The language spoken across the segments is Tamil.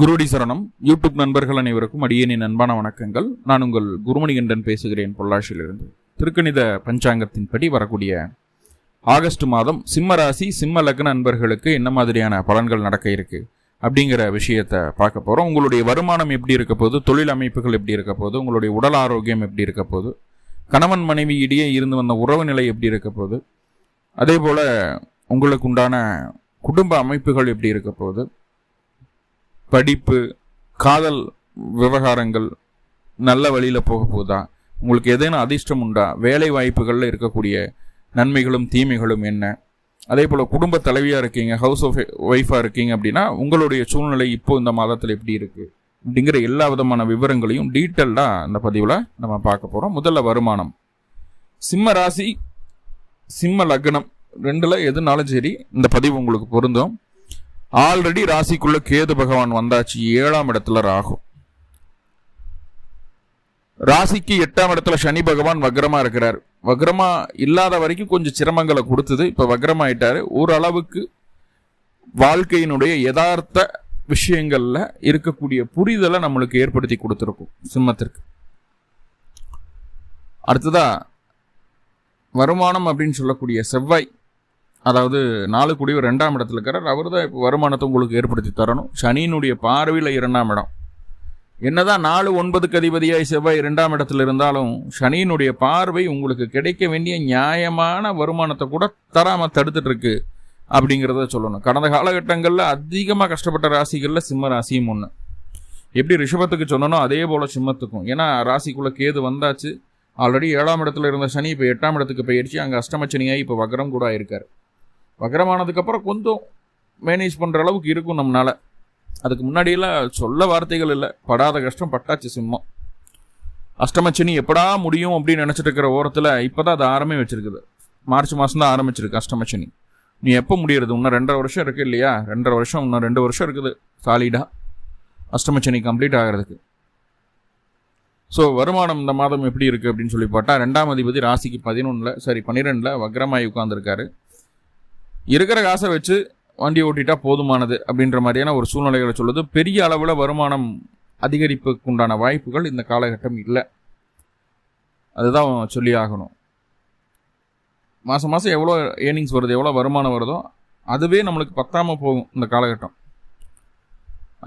குருடி சரணம். யூடியூப் நண்பர்கள் அனைவருக்கும் அடியேனின் அன்பான வணக்கங்கள். நான் உங்கள் குருமணிகண்டன் பேசுகிறேன் பொள்ளாச்சியிலிருந்து. திருக்கணித பஞ்சாங்கத்தின்படி வரக்கூடிய ஆகஸ்ட் மாதம் சிம்ம ராசி சிம்ம லக்ன நண்பர்களுக்கு என்ன மாதிரியான பலன்கள் நடக்க இருக்கு அப்படிங்கிற விஷயத்தை பார்க்க போகிறோம் உங்களுடைய வருமானம் எப்படி இருக்க போது தொழில் அமைப்புகள் எப்படி இருக்க போது உங்களுடைய உடல் ஆரோக்கியம் எப்படி இருக்க போது கணவன் மனைவி இடையே இருந்து வந்த உறவு நிலை எப்படி இருக்க போது அதே போல் உங்களுக்கு உண்டான குடும்ப அமைப்புகள் எப்படி இருக்க போகுது? படிப்பு காதல் விவகாரங்கள் நல்ல வழியில் போக போதா உங்களுக்கு எதேனும் அதிர்ஷ்டம் உண்டா? வேலை வாய்ப்புகளில் இருக்கக்கூடிய நன்மைகளும் தீமைகளும் என்ன? அதே போல் குடும்ப தலைவியாக இருக்கீங்க ஹவுஸ் ஆஃப் ஒய்ஃபாக இருக்கீங்க அப்படின்னா உங்களுடைய சூழ்நிலை இப்போ இந்த மாதத்தில் எப்படி இருக்குது அப்படிங்கிற எல்லா விதமான விவரங்களையும் டீட்டெயில்டாக இந்த பதிவில் நம்ம பார்க்க போகிறோம் முதல்ல வருமானம். சிம்ம ராசி சிம்ம லக்னம் ரெண்டில் எதுனாலும் சரி? இந்த பதிவு உங்களுக்கு பொருந்தும். ஆல்ரெடி ராசிக்குள்ள கேது பகவான் வந்தாச்சு ஏழாம் இடத்துல ராகு. ராசிக்கு எட்டாம் இடத்துல சனி பகவான் வக்ரமா இருக்கிறார். வக்ரமா இல்லாத வரைக்கும் கொஞ்சம் சிரமங்களை கொடுத்தது இப்ப வக்ரமாயிட்டாரு. ஓரளவுக்கு வாழ்க்கையினுடைய யதார்த்த விஷயங்கள்ல இருக்கக்கூடிய புரிதலை நம்மளுக்கு ஏற்படுத்தி கொடுத்துருக்கும் சிம்மத்திற்கு. அடுத்ததா வருமானம் அப்படின்னு சொல்லக்கூடிய செவ்வாய். அதாவது நாலு குடிவர் ரெண்டாம் இடத்துல இருக்கிறார் அவர் தான் இப்போ வருமானத்தை உங்களுக்கு ஏற்படுத்தி தரணும். சனியினுடைய பார்வையில் இரண்டாம் இடம். என்னதான் நாலு ஒன்பதுக்கு அதிபதியாய் செவ்வாய் இரண்டாம் இடத்துல இருந்தாலும் சனியினுடைய பார்வை உங்களுக்கு கிடைக்க வேண்டிய நியாயமான வருமானத்தை கூட தராமல் தடுத்துட்டு இருக்கு அப்படிங்கிறத சொல்லணும். கடந்த காலகட்டங்களில் அதிகமாக கஷ்டப்பட்ட ராசிகளில் சிம்ம ராசியும் ஒன்று எப்படி ரிஷபத்துக்கு சொன்னனோ அதே போல் சிம்மத்துக்கும். ஏன்னா ராசிக்குள்ளே கேது வந்தாச்சு. ஆல்ரெடி ஏழாம் இடத்துல இருந்த சனி இப்போ எட்டாம் இடத்துக்கு போயிடுச்சு அங்கே அஷ்டமச்சனியாகி இப்போ வக்ரம் கூட ஆயிருக்காரு. வக்ரமானதுக்கப்புறம் கொஞ்சம் மேனேஜ் பண்ணுற அளவுக்கு இருக்கும் நம்மளால் அதுக்கு முன்னாடியெல்லாம் சொல்ல வார்த்தைகள் இல்லை. படாத கஷ்டம் பட்டாச்சு சிம்மம். அஷ்டமச்சனி எப்படா முடியும் அப்படின்னு நினச்சிட்டு இருக்கிற ஓரத்தில் இப்போ தான் அது ஆரம்பி வச்சிருக்குது. மார்ச் மாதம் தான் ஆரம்பிச்சிருக்கு அஷ்டமச்சனி நீ எப்போ முடியறது? இன்னும் ரெண்டரை வருஷம் இருக்குது இல்லையா? ரெண்டரை வருஷம் இன்னும் ரெண்டு வருஷம் இருக்குது. சாலிடாக அஷ்டமச்சனி கம்ப்ளீட் ஆகிறதுக்கு. ஸோ வருமானம் இந்த மாதம் எப்படி இருக்குது அப்படின்னு சொல்லி பார்த்தா ரெண்டாம் அதிபதி ராசிக்கு பதினொன்றில் சரி பன்னிரெண்டில் வக்ரமாய் உட்காந்துருக்காரு இருக்கிற காசை வச்சு வண்டி ஓட்டிட்டா போதுமானது அப்படின்ற மாதிரியான ஒரு சூழ்நிலைகளை சொல்லுது பெரிய அளவில் வருமானம் அதிகரிப்புக்குண்டான வாய்ப்புகள் இந்த காலகட்டம் இல்லை. அதுதான் சொல்லி ஆகணும். மாதம் மாதம் எவ்வளோ ஏர்னிங்ஸ் வருது எவ்வளோ வருமானம் வருதோ அதுவே நம்மளுக்கு பத்தாமல் போகும் இந்த காலகட்டம்.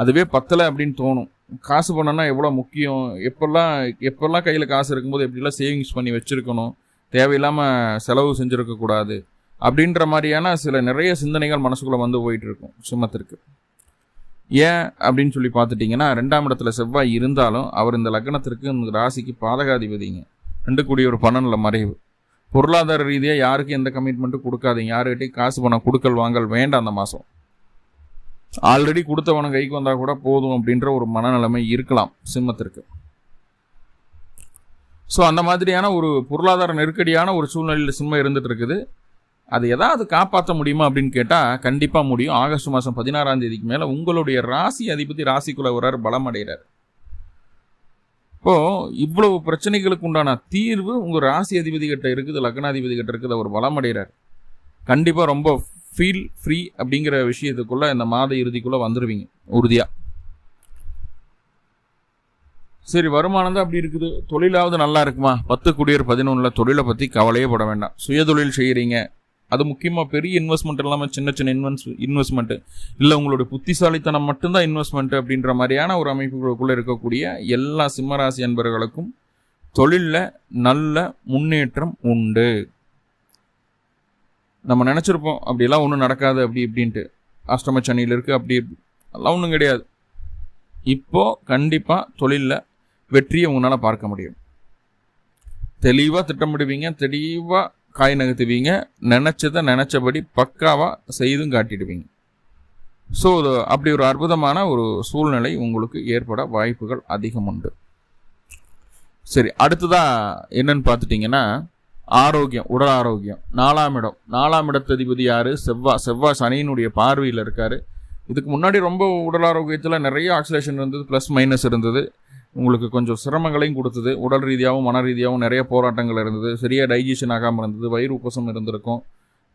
அதுவே பத்தலை அப்படின்னு தோணும். காசு பண்ணனா எவ்வளோ முக்கியம் எப்பெல்லாம் எப்பெல்லாம் கையில் காசு இருக்கும்போது எப்படிலாம் சேவிங்ஸ் பண்ணி வச்சுருக்கணும் தேவையில்லாமல் செலவு செஞ்சுருக்கக்கூடாது அப்படின்ற மாதிரியான சில நிறைய சிந்தனைகள் மனசுக்குள்ளே வந்து போயிட்டு இருக்கும் சிம்மத்திற்கு. ஏன் அப்படின்னு சொல்லி பார்த்துட்டிங்கன்னா ரெண்டாம் இடத்துல செவ்வாய் இருந்தாலும் அவர் இந்த லக்னத்திற்கு இந்த ராசிக்கு பாதகாதிபதிங்க. ரெண்டு கூடிய ஒரு பணனில் மறைவு. பொருளாதார ரீதியாக யாருக்கும் எந்த கமிட்மெண்ட்டும் கொடுக்காதீங்க. யாருக்கிட்டையும் காசு பணம் கொடுக்கல் வாங்கல் வேண்டாம் அந்த மாதம் ஆல்ரெடி கொடுத்தவன கைக்கு வந்தால் கூட போதும் அப்படின்ற ஒரு மனநிலைமை இருக்கலாம் சிம்மத்திற்கு. ஸோ அந்த மாதிரியான ஒரு பொருளாதார நெருக்கடியான ஒரு சூழ்நிலையில் சிம்மம் இருந்துட்டு இருக்குது. அது எதாவது காப்பாற்ற முடியுமா அப்படின்னு கேட்டால் கண்டிப்பாக முடியும். ஆகஸ்ட் மாதம் பதினாறாம் தேதிக்கு மேலே உங்களுடைய ராசி அதிபதி ராசிக்குள்ள வர்றார் பலமடைகிறார் இப்போது இவ்வளவு பிரச்சனைகளுக்கு உண்டான தீர்வு உங்கள் ராசி அதிபதி கிட்ட இருக்குது லக்னாதிபதி கிட்ட இருக்குது அவர் பலமடைகிறார் கண்டிப்பாக ரொம்ப ஃபீல் ஃப்ரீ அப்படிங்கிற விஷயத்துக்குள்ளே இந்த மாத இறுதிக்குள்ளே வந்துடுவீங்க உறுதியாக சரி வருமானம் தான் அப்படி இருக்குது. தொழிலாவது நல்லா இருக்குமா? பத்து குடியர் பதினொன்றில் தொழிலை பற்றி கவலையே போட வேண்டாம். சுயதொழில் செய்கிறீங்க அது முக்கியமாக பெரிய இன்வெஸ்ட்மெண்ட் இல்லாமல் சின்ன சின்ன இன்வெஸ்ட் இன்வெஸ்ட்மெண்ட்டு இல்லை உங்களுடைய புத்திசாலித்தனம் மட்டும்தான் இன்வெஸ்ட்மெண்ட் அப்படின்ற மாதிரியான ஒரு அமைப்புகளுக்குள்ளே இருக்கக்கூடிய எல்லா சிம்மராசி அன்பர்களுக்கும் தொழிலில் நல்ல முன்னேற்றம் உண்டு. நம்ம நினச்சிருப்போம் அப்படிலாம் ஒன்றும் நடக்காது அப்படி இப்படின்ட்டு. அஷ்டம சனியில் இருக்குது அப்படி அதெல்லாம் ஒன்றும் கிடையாது. இப்போது கண்டிப்பாக தொழிலில் வெற்றியை உங்களால் பார்க்க முடியும். தெளிவாக திட்டமிடுவீங்க தெளிவாக காய் நகர்த்துவீங்க. நினச்சதை நினச்சபடி பக்காவாக செய்தும் காட்டிடுவீங்க. ஸோ அப்படி ஒரு அற்புதமான ஒரு சூழ்நிலை உங்களுக்கு ஏற்பட வாய்ப்புகள் அதிகம் உண்டு. சரி அடுத்ததாக என்னன்னு பார்த்துட்டிங்கன்னா ஆரோக்கியம் உடல் ஆரோக்கியம். நாலாம் இடம். நாலாம் இடத்ததிபதி யார்? செவ்வாய் செவ்வாய் சனியினுடைய பார்வையில் இருக்கார். இதுக்கு முன்னாடி ரொம்ப உடல் ஆரோக்கியத்தில் நிறைய ஆக்சிலேஷன் இருந்தது ப்ளஸ் மைனஸ் இருந்தது. உங்களுக்கு கொஞ்சம் சிரமங்களையும் கொடுத்தது. உடல் ரீதியாகவும் மன ரீதியாகவும் நிறைய போராட்டங்கள் இருந்தது. சரியாக டைஜஷன் ஆகாமல் இருந்தது. வயிறு உப்பசம் இருந்திருக்கும்.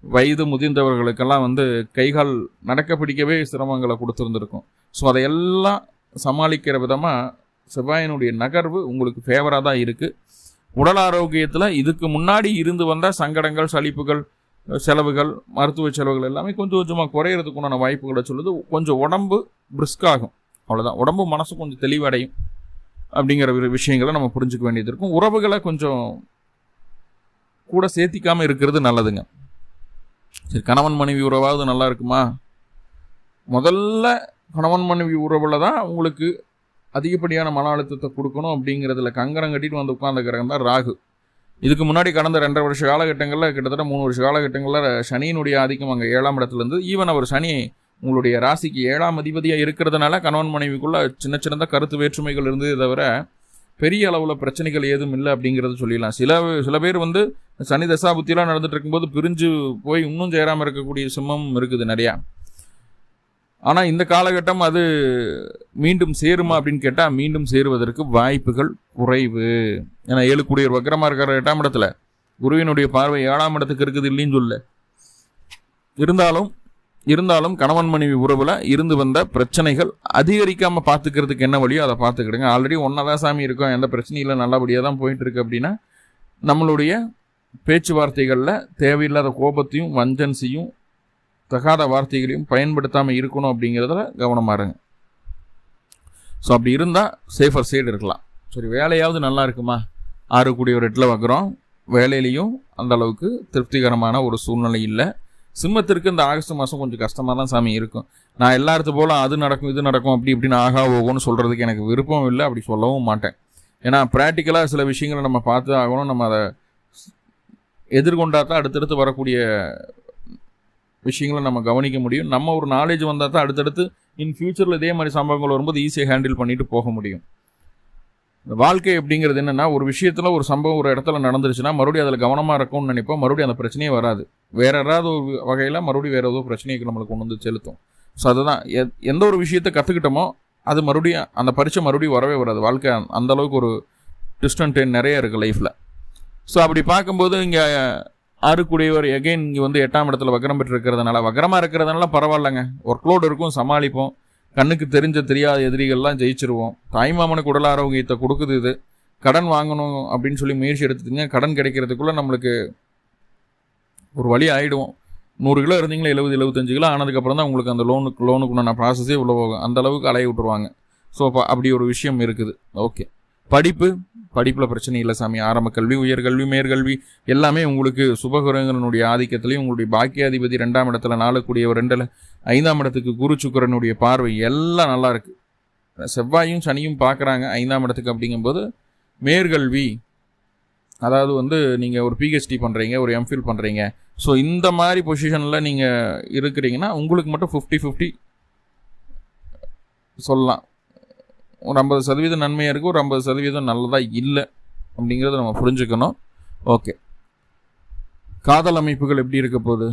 வயது முதிர்ந்தவர்களுக்கெல்லாம் வந்து கைகால் நடக்க பிடிக்கவே சிரமங்களை கொடுத்துருந்துருக்கும். ஸோ அதையெல்லாம் சமாளிக்கிற விதமாக செவ்வாயினுடைய நகர்வு உங்களுக்கு ஃபேவராக தான் இருக்குது உடல் ஆரோக்கியத்தில் இதுக்கு முன்னாடி இருந்து வந்த சங்கடங்கள் சலிப்புகள் செலவுகள் மருத்துவ செலவுகள் எல்லாமே கொஞ்சம் கொஞ்சமாக குறையிறதுக்குண்டான வாய்ப்புகளை சொல்லுது. கொஞ்சம் உடம்பு பிரிஸ்காகும் அவ்வளோதான் உடம்பு மனசு கொஞ்சம் தெளிவடையும். அப்படிங்கிற ஒரு விஷயங்களை நம்ம புரிஞ்சுக்க வேண்டியது இருக்கும். உறவுகளை கொஞ்சம் கூட சேர்த்திக்காமல் இருக்கிறது நல்லதுங்க. சரி கணவன் மனைவி உறவாவது நல்லா இருக்குமா? முதல்ல கணவன் மனைவி உறவில் தான் உங்களுக்கு அதிகப்படியான மன அழுத்தத்தை கொடுக்கணும் அப்படிங்கிறதுல கங்கரம் கட்டிட்டு வந்து உட்கார்ந்த கிரகம் தான் ராகு. இதுக்கு முன்னாடி கடந்த ரெண்டரை வருஷ காலகட்டங்களில் கிட்டத்தட்ட மூணு வருஷ காலகட்டங்களில் சனியினுடைய ஆதிக்கம் அங்கே ஏழாம் இடத்துல இருந்து ஈவன் அவர் சனி உங்களுடைய ராசிக்கு ஏழாம் அதிபதியாக இருக்கிறதுனால கணவன் மனைவிக்குள்ள சின்ன சின்னதாக கருத்து வேற்றுமைகள் இருந்ததே தவிர பெரிய அளவில் பிரச்சனைகள் ஏதும் இல்லை அப்படிங்கிறத சொல்லிடலாம். சில சில பேர் வந்து சனி தசாபுத்திலாம் நடந்துட்டு இருக்கும்போது பிரிஞ்சு போய் இன்னும் சேராமல் இருக்கக்கூடிய சிம்மம் இருக்குது நிறையா. ஆனால் இந்த காலகட்டம் அது மீண்டும் சேருமா அப்படின்னு கேட்டால் மீண்டும் சேருவதற்கு வாய்ப்புகள் குறைவு. ஏன்னா ஏழு கூடியர் வக்கரமாக இருக்கிற எட்டாம் இடத்துல குருவினுடைய பார்வை ஏழாம் இடத்துக்கு இருக்குது இல்லைன்னு சொல்ல இருந்தாலும் இருந்தாலும் கணவன் மனைவி உறவில் இருந்து வந்த பிரச்சனைகள் அதிகரிக்காமல் பார்த்துக்கிறதுக்கு என்ன வழியோ அதை பார்த்துக்கிடுங்க. ஆல்ரெடி ஒன்றா தான் சாமி இருக்கும். எந்த பிரச்சனையும் இல்லை. நல்லபடியாக தான் போயிட்டுருக்கு அப்படின்னா நம்மளுடைய பேச்சுவார்த்தைகளில் தேவையில்லாத கோபத்தையும் வஞ்சன்சியும் தகாத வார்த்தைகளையும் பயன்படுத்தாமல் இருக்கணும் அப்படிங்கிறதுல கவனமாக இருங்க. ஸோ அப்படி இருந்தால் சேஃபர் சைடு இருக்கலாம். சரி வேலையாவது நல்லா இருக்குமா? ஆறு கூடிய ஒரு இடத்துல வைக்கிறோம். வேலையிலையும் அந்த அளவுக்கு திருப்திகரமான ஒரு சூழ்நிலை இல்லை. சிம்மத்திற்கு இந்த ஆகஸ்ட் மாதம் கொஞ்சம் கஷ்டமாக தான் சாமி இருக்கும். நான் எல்லாத்து போல அது நடக்கும் இது நடக்கும் அப்படி இப்படின்னு ஆகா ஓகோன்னு சொல்கிறதுக்கு எனக்கு விருப்பம் இல்லை அப்படி சொல்லவும் மாட்டேன். ஏன்னா ப்ராக்டிக்கலாக சில விஷயங்களை நம்ம பார்த்து ஆகணும் நம்ம அதை எதிர்கொண்டா தான் அடுத்தடுத்து வரக்கூடிய விஷயங்களை நம்ம கவனிக்க முடியும். நம்ம ஒரு நாலேஜ் வந்தால் தான் அடுத்தடுத்து இன் ஃபியூச்சரில் இதே மாதிரி சம்பவங்கள் வரும்போது ஈஸியாக ஹேண்டில் பண்ணிட்டு போக முடியும். வாழ்க்கை அப்படிங்கிறது என்னென்னா ஒரு விஷயத்தில் ஒரு சம்பவம் ஒரு இடத்துல நடந்துருச்சுன்னா மறுபடியும் அதில் கவனமாக இருக்கும்னு நினைப்போம். மறுபடியும் அந்த பிரச்சனையே வராது. வேற ஏதாவது ஒரு வகையில் மறுபடியும் வேறு ஏதோ பிரச்சனைக்கு நம்மளுக்கு கொண்டு வந்து செலுத்தும். ஸோ அதுதான். எந்த ஒரு விஷயத்தை கற்றுக்கிட்டோமோ அது மறுபடியும் அந்த பரிச்சை மறுபடியும் வரவே வராது. வாழ்க்கை அந்த அளவுக்கு ஒரு டிஸ்டன்ட் நிறைய இருக்குது லைஃப்பில் ஸோ அப்படி பார்க்கும்போது இங்கே ஆறுக்குடையவர் எகைன் இங்கே வந்து எட்டாம் இடத்துல வக்கரம் பெற்றிருக்கிறதுனால வக்கரமாக இருக்கிறதுனால பரவாயில்லைங்க. ஒர்க் லோடு இருக்கும் சமாளிப்போம். கண்ணுக்கு தெரிஞ்ச தெரியாத எதிரிகள்லாம் ஜெயிச்சிருவோம். தாய்மாமனுக்கு உடல் ஆரோக்கியத்தை கொடுக்குது இது. கடன் வாங்கணும் அப்படின்னு சொல்லி முயற்சி எடுத்துட்டீங்க கடன் கிடைக்கிறதுக்குள்ளே நம்மளுக்கு ஒரு வழி ஆகிடுவோம் நூறு கிலோ இருந்தீங்களா எழுபது எழுபத்தஞ்சு கிலோ ஆனதுக்கப்புறம் தான் உங்களுக்கு அந்த லோனுக்கு லோனுக்குண்டான ப்ராசஸே உள்ள போகும். அந்த அளவுக்கு அலைய விட்டுருவாங்க. ஸோ அப்படி ஒரு விஷயம் இருக்குது. ஓகே படிப்பு படிப்பில் பிரச்சனை இல்லை சாமி. ஆரம்ப கல்வி உயர்கல்வி மேற்கல்வி எல்லாமே உங்களுக்கு சுபகுரங்கனுடைய ஆதிக்கத்திலையும் உங்களுடைய பாக்கியாதிபதி ரெண்டாம் இடத்துல நாளக்கூடியவர் ரெண்டில் ஐந்தாம் இடத்துக்கு குரு சுக்கரனுடைய பார்வை எல்லாம் நல்லா இருக்கு. செவ்வாயும் சனியும் பார்க்குறாங்க ஐந்தாம் இடத்துக்கு அப்படிங்கும்போது மேற்கல்வி அதாவது வந்து நீங்கள் ஒரு பிஹெச்டி பண்ணுறீங்க ஒரு எம்ஃபில் பண்ணுறீங்க ஸோ இந்த மாதிரி பொசிஷனில் நீங்கள் இருக்கிறீங்கன்னா உங்களுக்கு மட்டும் ஃபிஃப்டி ஃபிஃப்டி சொல்லலாம். ஒரு ஐம்பது சதவீதம் நன்மையாக இருக்குது ஒரு ஐம்பது சதவீதம் நல்லதாக இல்லை அப்படிங்கிறத நம்ம புரிஞ்சுக்கணும். ஓகே. காதல் அமைப்புகள் எப்படி இருக்க போகுது?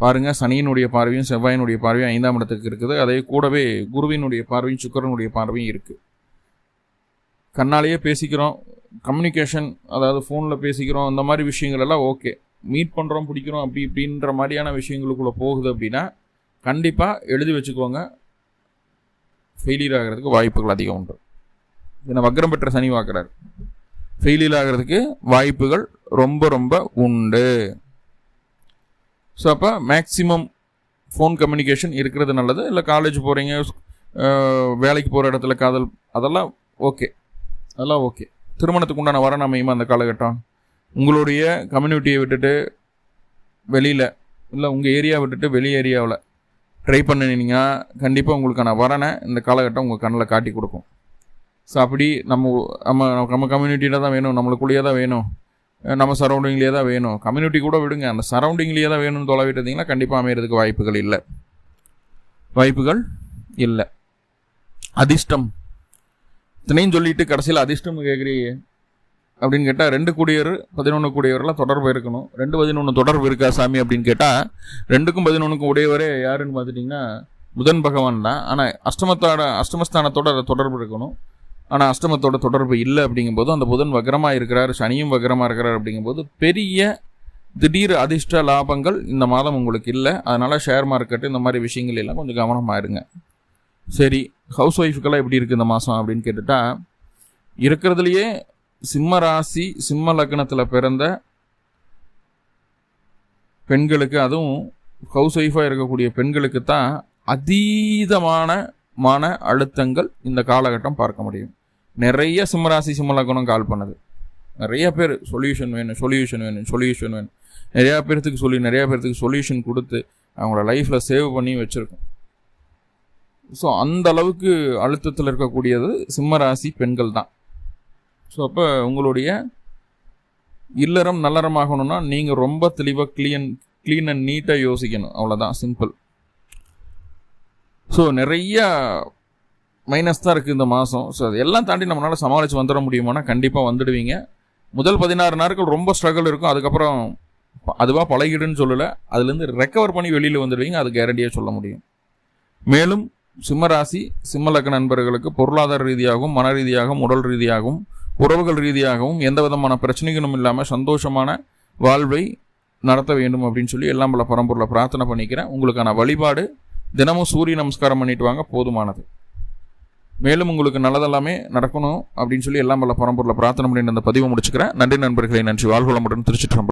பாருங்கள் சனியினுடைய பார்வையும் செவ்வாயினுடைய பார்வையும் ஐந்தாம் இடத்துக்கு இருக்குது. அதே கூடவே குருவினுடைய பார்வையும் சுக்கரனுடைய பார்வையும் இருக்குது கண்ணாலேயே பேசிக்கிறோம். கம்யூனிகேஷன் அதாவது ஃபோனில் பேசிக்கிறோம். அந்த மாதிரி விஷயங்கள் எல்லாம் ஓகே. மீட் பண்ணுறோம் பிடிக்கிறோம் அப்படி இப்படின்ற மாதிரியான விஷயங்களுக்குள்ளே போகுது அப்படின்னா கண்டிப்பாக எழுதி வச்சுக்கோங்க. ஃபெயிலியர் ஆகிறதுக்கு வாய்ப்புகள் அதிகம் உண்டு. ஏன்னா வக்ரம் பெற்ற சனி வாக்குறாரு. ஃபெயிலியர் ஆகிறதுக்கு வாய்ப்புகள் ரொம்ப ரொம்ப உண்டு. ஸோ அப்போ மேக்சிமம் ஃபோன் கம்யூனிகேஷன் இருக்கிறது நல்லது. இல்லை காலேஜ் போகிறீங்க வேலைக்கு போகிற இடத்துல காதல் அதெல்லாம் ஓகே அதெல்லாம் ஓகே திருமணத்துக்கு உண்டான வர அமையுமா அந்த காலகட்டம்? உங்களுடைய கம்யூனிட்டியை விட்டுட்டு வெளியில் இல்லை உங்கள் ஏரியா விட்டுட்டு வெளி ஏரியாவில் ட்ரை பண்ணினீங்கன்னா கண்டிப்பாக உங்களுக்கான வரனை இந்த காலகட்டம் உங்கள் கண்ணில் காட்டி கொடுக்கும். ஸோ அப்படி நம்ம நம்ம நம்ம கம்யூனிட்டியில் தான் வேணும் நம்மளுக்குள்ளேயே தான் வேணும் நம்ம சரௌண்டிங்லேயே தான் வேணும். கம்யூனிட்டி கூட விடுங்க அந்த சரௌண்டிங்லேயே தான் வேணும்னு தொலைவிட்டு இருந்தீங்கன்னா கண்டிப்பாக அமையிறதுக்கு வாய்ப்புகள் இல்லை. வாய்ப்புகள் இல்லை. அதிர்ஷ்டம். இத்தனையும் சொல்லிட்டு கடைசியில் அதிர்ஷ்டம் கேட்குறீங்க அப்படின்னு கேட்டால் ரெண்டு குடியர் பதினொன்று கூடியவரெலாம் தொடர்பு இருக்கணும். ரெண்டு பதினொன்று தொடர்பு இருக்கா சாமி அப்படின்னு கேட்டால் ரெண்டுக்கும் பதினொன்றுக்கும் உடையவரே யாருன்னு பார்த்துட்டிங்கன்னா புதன் பகவான் தான். ஆனால் அஷ்டமத்தோட அஷ்டமஸ்தானத்தோட தொடர்பு இருக்கணும். ஆனால் அஷ்டமத்தோட தொடர்பு இல்லை அப்படிங்கும்போது அந்த புதன் வக்ரமாக இருக்கிறார் சனியும் வக்ரமாக இருக்கிறார் அப்படிங்கும்போது பெரிய திடீர் அதிர்ஷ்ட லாபங்கள் இந்த மாதம் உங்களுக்கு இல்லை. அதனால் ஷேர் மார்க்கெட்டு இந்த மாதிரி விஷயங்கள் எல்லாம் கொஞ்சம் கவனமாக இருங்க. சரி ஹவுஸ் ஒய்ஃபுக்கெல்லாம் எப்படி இருக்குது இந்த மாதம் அப்படின்னு கேட்டுட்டால் இருக்கிறதுலையே சிம்ம ராசி சிம்ம லக்னத்தில் பிறந்த பெண்களுக்கு அதுவும் ஹவுஸ் ஒய்ஃபாக இருக்கக்கூடிய பெண்களுக்கு தான் அதீதமான மன அழுத்தங்கள் இந்த காலகட்டம் பார்க்க முடியும். நிறைய சிம்மராசி சிம்மலக்கணம் கால் பண்ணுது. நிறைய பேர் சொல்யூஷன் வேணும் சொல்யூஷன் வேணும் சொல்யூஷன் வேணும் நிறையா பேர்த்துக்கு சொல்லி நிறையா பேர்த்துக்கு சொல்யூஷன் கொடுத்து அவங்கள லைஃப்பில் சேவ் பண்ணி வச்சுருக்கோம். ஸோ அந்த அளவுக்கு அழுத்தத்தில் இருக்கக்கூடியது சிம்மராசி பெண்கள் தான் ஸோ அப்போ உங்களுடைய இல்லறம் நல்லறமாகணும்னா நீங்கள் ரொம்ப தெளிவாக க்ளீன் க்ளீன் அண்ட் நீட்டாக யோசிக்கணும். அவ்வளோதான் சிம்பிள் ஸோ நிறைய மைனஸ் தான் இருக்குது இந்த மாதம் ஸோ அதெல்லாம் தாண்டி நம்மளால் சமாளித்து வந்துட முடியுமானா கண்டிப்பாக வந்துடுவீங்க. முதல் பதினாறு நாட்கள் ரொம்ப ஸ்ட்ரகிள் இருக்கும். அதுக்கப்புறம் அதுவாக பழகிடுன்னு சொல்லலை. அதுலேருந்து ரெக்கவர் பண்ணி வெளியில் வந்துடுவீங்க. அது கேரண்டியாக சொல்ல முடியும். மேலும் சிம்மராசி சிம்மலக்க நண்பர்களுக்கு பொருளாதார ரீதியாகவும் மன ரீதியாகவும் உடல் ரீதியாகவும் உறவுகள் ரீதியாகவும் எந்த விதமான பிரச்சனைகளும் இல்லாமல் சந்தோஷமான வாழ்வை நடத்த வேண்டும் அப்படின்னு சொல்லி எல்லாம் பல பரம்பொருளை பிரார்த்தனை பண்ணிக்கிறேன். உங்களுக்கான வழிபாடு தினமும் சூரிய நமஸ்காரம் பண்ணிட்டு வாங்க போதுமானது. மேலும் உங்களுக்கு நல்லதெல்லாமே நடக்கணும் அப்படின்னு சொல்லி எல்லாம் பல பரம்பொருளை பிரார்த்தனை பண்ணிட்டு அந்த பதிவை முடிச்சுக்கிறேன். நன்றி நண்பர்களை நன்றி. வாழ்வளமுடன் திருச்சிட்டு